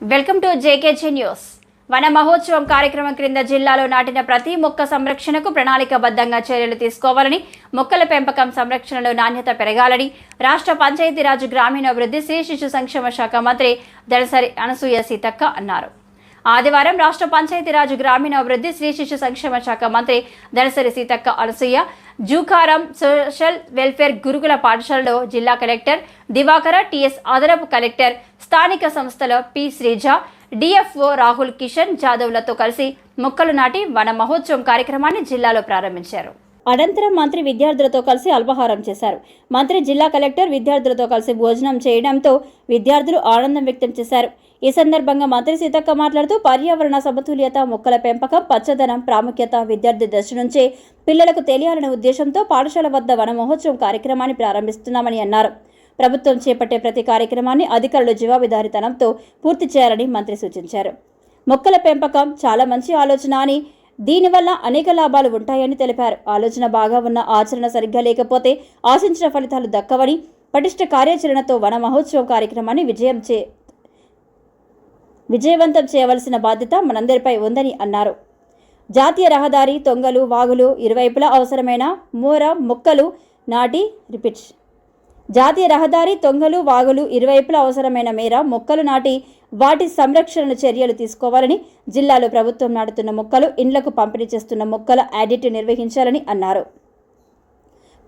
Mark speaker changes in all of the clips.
Speaker 1: Welcome to JKG news. వన మహోత్సవం కార్యక్రమం క్రింద జిల్లాలో నాటిన ప్రతి మొక్క సంరక్షణకు ప్రణాళికాబద్ధంగా చర్యలు తీసుకోవాలని మొక్కల పెంపకం సంరక్షణలో నాణ్యత పెరగాలని రాష్ట్ర పంచాయతీరాజ్ గ్రామీణాభివృద్ధి శ్రీ శిశు సంక్షేమ శాఖ మంత్రి దళసరి అనసూయ సీతక్క అన్నారు. ఆదివారం రాష్ట్ర పంచాయతీరాజ్ గ్రామీణాభివృద్ధి స్త్రీ శిశు సంక్షేమ శాఖ మంత్రి దనసరి సీతక్క అనసూయ జూకారం సోషల్ వెల్ఫేర్ గురుకుల పాఠశాలలో జిల్లా కలెక్టర్ దివాకర టిఎస్ అదనపు కలెక్టర్ స్థానిక సంస్థల పి శ్రీజ డిఎఫ్ఓ రాహుల్ కిషన్ జాదవ్లతో కలిసి మొక్కలు నాటి వన మహోత్సవం కార్యక్రమాన్ని జిల్లాలో ప్రారంభించారు. అనంతరం మంత్రి విద్యార్థులతో కలిసి అల్పాహారం చేశారు. మంత్రి జిల్లా కలెక్టర్ విద్యార్థులతో కలిసి భోజనం చేయడంతో విద్యార్థులు ఆనందం వ్యక్తం చేశారు. ఈ సందర్భంగా మంత్రి సీతక్క మాట్లాడుతూ పర్యావరణ సమతుల్యత మొక్కల పెంపకం పచ్చదనం ప్రాముఖ్యత విద్యార్థి దశ నుంచే పిల్లలకు తెలియాలనే ఉద్దేశంతో పాఠశాల వద్ద వన మహోత్సవం కార్యక్రమాన్ని ప్రారంభిస్తున్నామని అన్నారు. ప్రభుత్వం చేపట్టే ప్రతి కార్యక్రమాన్ని అధికారులు జవాబుదారితనంతో పూర్తి చేయాలని మంత్రి సూచించారు. మొక్కల పెంపకం చాలా మంచి ఆలోచన అని దీనివల్ల అనేక లాభాలు ఉంటాయని తెలిపారు. ఆలోచన బాగా ఉన్న ఆచరణ సరిగ్గా లేకపోతే ఆశించిన ఫలితాలు దక్కవని పటిష్ట కార్యాచరణతో వన మహోత్సవం కార్యక్రమాన్ని విజయం చే విజయవంతం చేయవలసిన బాధ్యత మనందరిపై ఉందని అన్నారు. జాతీయ రహదారి తొంగలు వాగులు ఇరువైపులా అవసరమైన మూర మొక్కలు నాటి రిపిట్ జాతీయ రహదారి తొంగలు వాగులు ఇరువైపులా అవసరమైన మేర మొక్కలు నాటి వాటి సంరక్షణ చర్యలు తీసుకోవాలని జిల్లాలో ప్రభుత్వం నాటుతున్న మొక్కలు ఇండ్లకు పంపిణీ చేస్తున్న మొక్కల ఆడిట్ నిర్వహించాలని అన్నారు.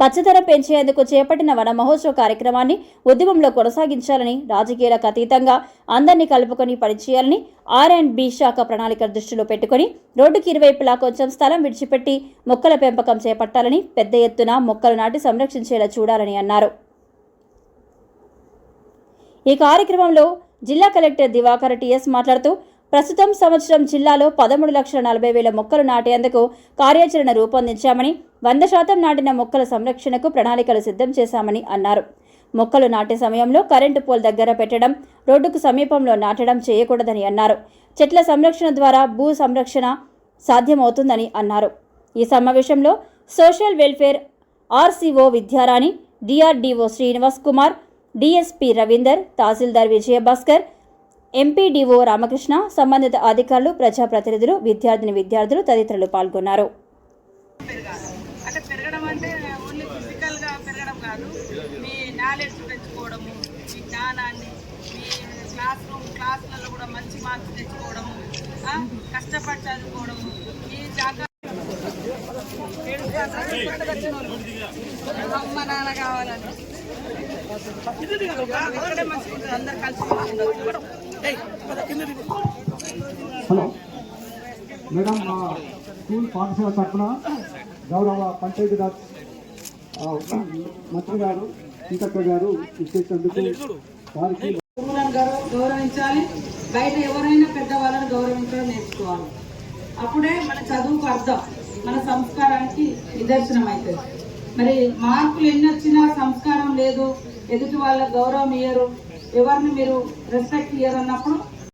Speaker 1: పచ్చదనం పెంచేందుకు చేపట్టిన వన మహోత్సవ కార్యక్రమాన్ని ఉద్యమంలో కొనసాగించాలని రాజకీయాలకు అతీతంగా అందరినీ కలుపుకొని పనిచేయాలని ఆర్ అండ్ బి శాఖ ప్రణాళిక దృష్టిలో పెట్టుకొని రోడ్డుకి ఇరువైపులా కొంచెం స్థలం విడిచిపెట్టి మొక్కల పెంపకం చేపట్టాలని పెద్ద ఎత్తున మొక్కలు నాటి సంరక్షించేలా చూడాలని అన్నారు. ఈ కార్యక్రమంలో జిల్లా కలెక్టర్ దివాకర్ టిఎస్ మాట్లాడుతూ ప్రస్తుతం సంవత్సరం జిల్లాలో పదమూడు లక్షల నలభై వేల మొక్కలు నాటేందుకు కార్యాచరణ రూపొందించామని వంద శాతం నాటిన మొక్కల సంరక్షణకు ప్రణాళికలు సిద్ధం చేశామని అన్నారు. మొక్కలు నాటే సమయంలో కరెంటు పోల్ దగ్గర పెట్టడం రోడ్డుకు సమీపంలో నాటడం చేయకూడదని అన్నారు. చెట్ల సంరక్షణ ద్వారా భూ సంరక్షణ సాధ్యమవుతుందని అన్నారు. ఈ సమావేశంలో social welfare RCO Vidyarani DRDO Srinivas Kumar DSP Ravinder తహసీల్దార్ విజయభాస్కర్ ఎంపీడీఓ రామకృష్ణ సంబంధిత అధికారులు ప్రజాప్రతినిధులు విద్యార్థిని విద్యార్థులు తదితరులు పాల్గొన్నారు.
Speaker 2: పెరగాలి అంటే పెరగడం అంటే ఓన్లీ ఫిజికల్గా పెరగడం కాదు. మీ నాలెడ్జ్ పెంచుకోవడము మీ జ్ఞానాన్ని మీ క్లాస్ రూమ్ క్లాసులలో కూడా మంచి మార్క్స్ తెచ్చుకోవడము ఆ, కష్టపడి చదువుకోవడము మీ జాగ్రత్త అమ్మ నాన్న కావాలని. అందరు కలిసి
Speaker 3: హలో. మేడం మా స్కూల్ పాఠశాల తరఫున గౌరవ పంచాయతీ రాజ్ మంత్రి గారు సీతక్క గారు ఇచ్చేసినందుకు వారికి
Speaker 2: గౌరవించాలి. బయట ఎవరైనా పెద్దవాళ్ళని గౌరవించడం నేర్చుకోవాలి. అప్పుడే మన చదువుకు అర్థం మన సంస్కారానికి నిదర్శనం అవుతుంది మరి మార్కులు ఎన్ని వచ్చినా సంస్కారం లేదు. ఎదుటి వాళ్ళ గౌరవం ఇయ్యరు. ఎవరిని మీరు రెస్పెక్ట్ ఇయ్యరు అన్నప్పుడు